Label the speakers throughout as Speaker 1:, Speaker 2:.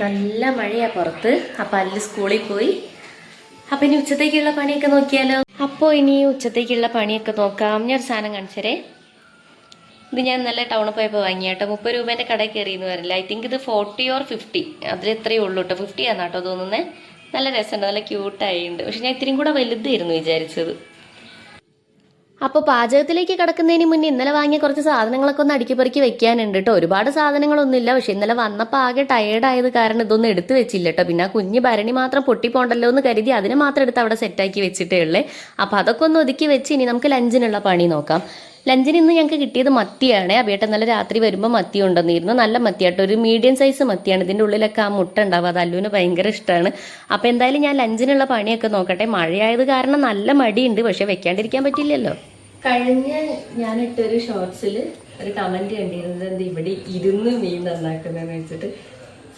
Speaker 1: നല്ല മഴയാ പുറത്ത്. അപ്പൊ അല്ല് സ്കൂളിൽ പോയി. അപ്പൊ ഇനി ഉച്ചത്തേക്കുള്ള പണിയൊക്കെ നോക്കിയാലോ? അപ്പോൾ ഇനി ഉച്ചത്തേക്കുള്ള പണിയൊക്കെ നോക്കാം. ഞാൻ ഒരു സാധനം കാണിച്ചരേ. ഇത് ഞാൻ നല്ല ടൗണിൽ പോയപ്പോൾ വാങ്ങിയ കേട്ടോ. മുപ്പത് രൂപേന്റെ കടയിൽ എന്ന് വരില്ല ഐ തിങ്ക് ഇത് ഫോർട്ടി ഓർ ഫിഫ്റ്റി അതിൽ എത്രയേ ഉള്ളൂ കേട്ടോ. ഫിഫ്റ്റി ആണ് കേട്ടോ തോന്നുന്നത് നല്ല രസമുണ്ട്. നല്ല ക്യൂട്ടായിട്ടുണ്ട് പക്ഷെ ഞാൻ ഇത്തിരിയും കൂടെ വലുതായിരുന്നു വിചാരിച്ചത്. അപ്പോൾ പാചകത്തിലേക്ക് കിടക്കുന്നതിന് മുന്നേ ഇന്നലെ വാങ്ങിയ കുറച്ച് സാധനങ്ങളൊക്കെ ഒന്ന് അടുക്കിപ്പറിക്കി വെക്കാനുണ്ട് കേട്ടോ ഒരുപാട് സാധനങ്ങളൊന്നും ഇല്ല പക്ഷെ ഇന്നലെ വന്നപ്പോൾ ആകെ ടയേർഡ് ആയത് കാരണം ഇതൊന്നും എടുത്തു വെച്ചില്ല കേട്ടോ പിന്നെ ആ കുഞ്ഞ് ഭരണി മാത്രം പൊട്ടിപ്പോണ്ടല്ലോ എന്ന് കരുതി അതിനെ മാത്രം എടുത്ത് അവിടെ സെറ്റാക്കി വെച്ചിട്ടേ ഉള്ളേ. അപ്പോൾ അതൊക്കെ ഒന്ന് ഒതുക്കി വെച്ച് ഇനി നമുക്ക് ലഞ്ചിനുള്ള പണി നോക്കാം. ലഞ്ചിന് ഇന്ന് ഞങ്ങൾക്ക് കിട്ടിയത് മത്തിയാണ്. അബേട്ടൻ നല്ല രാത്രി വരുമ്പോൾ മത്തി ഉണ്ടെന്നിരുന്നു നല്ല മത്തിയായിട്ട് ഒരു മീഡിയം സൈസ് മത്തിയാണ്. ഇതിന്റെ ഉള്ളിലൊക്കെ ആ മുട്ട ഉണ്ടാവും. അത് അല്ലുവിന് ഭയങ്കര ഇഷ്ടമാണ് അപ്പോൾ എന്തായാലും ഞാൻ ലഞ്ചിനുള്ള പണിയൊക്കെ നോക്കട്ടെ. മഴയായത് കാരണം നല്ല മടിയുണ്ട്. പക്ഷെ വെക്കാണ്ടിരിക്കാൻ പറ്റില്ലല്ലോ. കഴിഞ്ഞ ഞാനിട്ടൊരു ഷോർട്സിൽ ഒരു കമന്റ് കണ്ടിരുന്നത് എന്താ ഇവിടെ ഇരുന്ന് മീൻ നന്നാക്കുന്നതെന്ന് വെച്ചിട്ട്.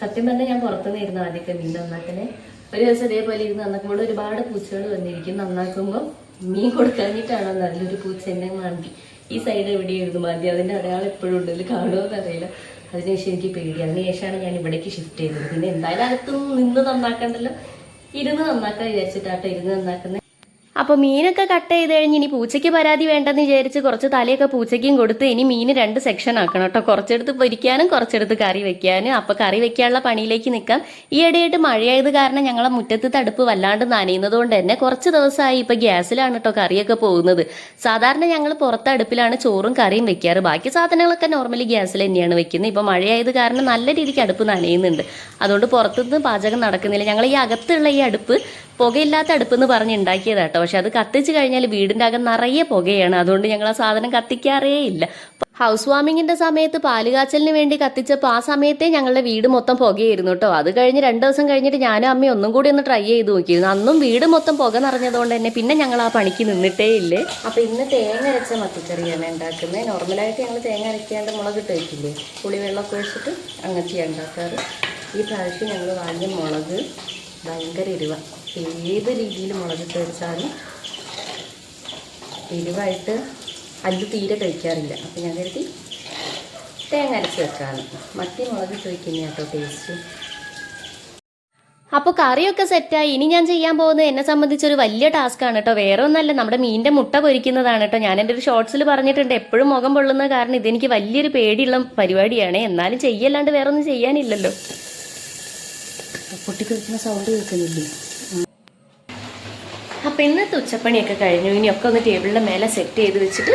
Speaker 1: സത്യം പറഞ്ഞാൽ ഞാൻ പുറത്തുനിന്ന് ഇരുന്ന് ആദ്യമൊക്കെ മീൻ നന്നാക്കുന്നത് ഒരു ദിവസം ഇതേപോലെ ഇരുന്ന് നന്നാക്കുമ്പോൾ ഒരുപാട് പൂച്ചകൾ വന്നിരിക്കും. നന്നാക്കുമ്പോൾ മീൻ കൊടുക്കാനായിട്ടാണോ നല്ലൊരു പൂച്ച എന്നെ മാന്തി ഈ സൈഡ് എവിടെയായിരുന്നു മതി അതിന്റെ അടയാളം എപ്പോഴും ഉണ്ട് ഇതിൽ കാണുമോ എന്നറിയില്ല. അതിനുശേഷം എനിക്ക് പേടി. അതിനുശേഷമാണ് ഞാൻ ഇവിടേക്ക് ഷിഫ്റ്റ് ചെയ്തത്. പിന്നെ എന്തായാലും അകത്ത് നിന്ന് നന്നാക്കണ്ടല്ലോ? ഇരുന്ന് നന്നാക്കാൻ വിചാരിച്ചിട്ടാട്ടോ ഇരുന്ന് നന്നാക്കുന്നത് അപ്പോൾ മീനൊക്കെ കട്ട് ചെയ്ത് കഴിഞ്ഞ് ഇനി പൂച്ചയ്ക്ക് പരാതി വേണ്ടെന്ന് വിചാരിച്ച് കുറച്ച് തലയൊക്കെ പൂച്ചയ്ക്കും കൊടുത്ത് ഇനി മീൻ രണ്ട് സെക്ഷൻ ആക്കണം കേട്ടോ. കുറച്ചെടുത്ത് പൊരിക്കാനും കുറച്ചെടുത്ത് കറി വെക്കാനും. അപ്പോൾ കറി വെക്കാനുള്ള പണിയിലേക്ക് നിൽക്കാം. ഈ ഇടയായിട്ട് മഴയായത് കാരണം ഞങ്ങളെ മുറ്റത്ത് തടുപ്പ് വല്ലാണ്ട് നനയുന്നത് കൊണ്ട് തന്നെ കുറച്ച് ദിവസമായി ഇപ്പോൾ ഗ്യാസിലാണ് കേട്ടോ കറിയൊക്കെ പോകുന്നത്. സാധാരണ ഞങ്ങൾ പുറത്ത് അടുപ്പിലാണ് ചോറും കറിയും വെക്കാറ്. ബാക്കി സാധനങ്ങളൊക്കെ നോർമലി ഗ്യാസിൽ തന്നെയാണ് വെക്കുന്നത്. ഇപ്പോൾ മഴയായത് കാരണം നല്ല രീതിക്ക് അടുപ്പ് നനയുന്നുണ്ട്. അതുകൊണ്ട് പുറത്തുനിന്ന് പാചകം നടക്കുന്നില്ല. ഞങ്ങൾ ഈ അകത്തുള്ള ഈ അടുപ്പ് പുകയില്ലാത്ത അടുപ്പ് എന്ന് പറഞ്ഞ് ഉണ്ടാക്കിയതാട്ടോ പക്ഷെ അത് കത്തിച്ച് കഴിഞ്ഞാൽ വീടിന്റെ അകം നിറയെ പുകയാണ്. അതുകൊണ്ട് ഞങ്ങൾ ആ സാധനം കത്തിക്കാറേ ഇല്ല. ഹൗസ് വാമിങ്ങിന്റെ സമയത്ത് പാലുകാച്ചലിന് വേണ്ടി കത്തിച്ചപ്പോൾ ആ സമയത്തേ ഞങ്ങളുടെ വീട് മൊത്തം പുകയായിരുന്നു കേട്ടോ. അത് കഴിഞ്ഞ് രണ്ട് ദിവസം കഴിഞ്ഞിട്ട് ഞാനും അമ്മയും ഒന്നും കൂടി ഒന്ന് ട്രൈ ചെയ്ത് നോക്കിയിരുന്നു. അന്നും വീട് മൊത്തം പുക നിറഞ്ഞതുകൊണ്ട് തന്നെ പിന്നെ ഞങ്ങൾ ആ പണിക്ക് നിന്നിട്ടേ ഇല്ലേ. അപ്പൊ ഇന്ന് തേങ്ങ അരച്ച മത്തിക്കറിയാണ് ഉണ്ടാക്കുന്നത്. നോർമലായിട്ട് ഞങ്ങൾ തേങ്ങ അരയ്ക്കാണ്ട് മുളക് ഇട്ട് വയ്ക്കില്ലേ പുളിവെള്ളമൊക്കെ വെച്ചിട്ട് അങ്ങനെയാണ് ഉണ്ടാക്കാറ്. ഈ പ്രാവശ്യം ഞങ്ങൾ വാങ്ങിയ മുളക് ഭയങ്കര എരിവ. ഏത് രീതിയിൽ മുളകിട്ട് വെച്ചാലും എരിവായിട്ട് അല്ലു തീരെ കഴിക്കാറില്ല. അപ്പം ഞാൻ കരുതി തേങ്ങ അരച്ച് വെക്കാണ്. മത്തി മുളകിട്ട് വയ്ക്കുന്ന കേട്ടോ ടേസ്റ്റ് അപ്പോൾ കറിയൊക്കെ സെറ്റായി ഇനി ഞാൻ ചെയ്യാൻ പോകുന്നത് എന്നെ സംബന്ധിച്ചൊരു വലിയ ടാസ്ക് ആണ് കേട്ടോ. വേറെ ഒന്നല്ല നമ്മുടെ മീനിന്റെ മുട്ട പൊരിക്കുന്നതാണ് കേട്ടോ. ഞാൻ എന്റെ ഒരു ഷോർട്സിൽ പറഞ്ഞിട്ടുണ്ട് എപ്പോഴും മുഖം പൊള്ളുന്ന കാരണം ഇതെനിക്ക് വലിയൊരു പേടിയുള്ള പരിപാടിയാണ്. എന്നാലും ചെയ്യല്ലാണ്ട് വേറെ ഒന്നും ചെയ്യാനില്ലല്ലോ. പൊട്ടിത്തെറിക്കുന്ന സൗണ്ട് കേൾക്കുന്നില്ലേ? അപ്പം ഇന്നത്തെ ഉച്ചപ്പണിയൊക്കെ കഴിഞ്ഞു. ഇനിയൊക്കെ ഒന്ന് ടേബിളിന്റെ മേലെ സെറ്റ് ചെയ്ത് വെച്ചിട്ട്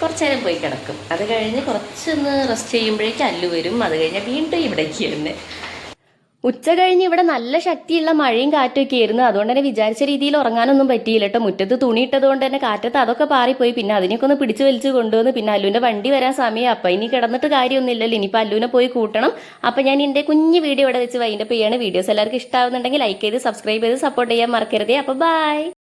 Speaker 1: കുറച്ച് നേരം പോയി കിടക്കും. അത് കഴിഞ്ഞ് കുറച്ചൊന്ന് റെസ്റ്റ് ചെയ്യുമ്പോഴേക്കും അല്ലു വരും. അത് കഴിഞ്ഞാൽ വീണ്ടും ഇവിടേക്ക് തന്നെ ഉച്ച കഴിഞ്ഞ് ഇവിടെ നല്ല ശക്തിയുള്ള മഴയും കാറ്റൊക്കെ ആയിരുന്നു. അതുകൊണ്ട് തന്നെ വിചാരിച്ച രീതിയിൽ ഉറങ്ങാനൊന്നും പറ്റിയില്ല കേട്ടോ. മുറ്റത്ത് തുണിയിട്ടത് കൊണ്ട് തന്നെ കാറ്റത്ത് അതൊക്കെ പാറിപ്പോയി. പിന്നെ അതിനൊക്കെ ഒന്ന് പിടിച്ചു വലിച്ചു കൊണ്ടുവന്ന് പിന്നെ അല്ലുവിന്റെ വണ്ടി വരാൻ സമയം അപ്പം ഇനി കിടന്നിട്ട് കാര്യമൊന്നുമില്ലല്ലോ. ഇനിയിപ്പോൾ അല്ലുവിനെ പോയി കൂട്ടണം. അപ്പം ഞാൻ എന്റെ കുഞ്ഞ് വീഡിയോ ഇവിടെ വെച്ച് വൈൻഡപ്പ് ചെയ്യാണ്. വീഡിയോസ് എല്ലാവർക്കും ഇഷ്ടമാവുന്നുണ്ടെങ്കിൽ ലൈക്ക് ചെയ്ത് സബ്സ്ക്രൈബ് ചെയ്ത് സപ്പോർട്ട് ചെയ്യാൻ മറക്കരുതേ. അപ്പോൾ ബൈ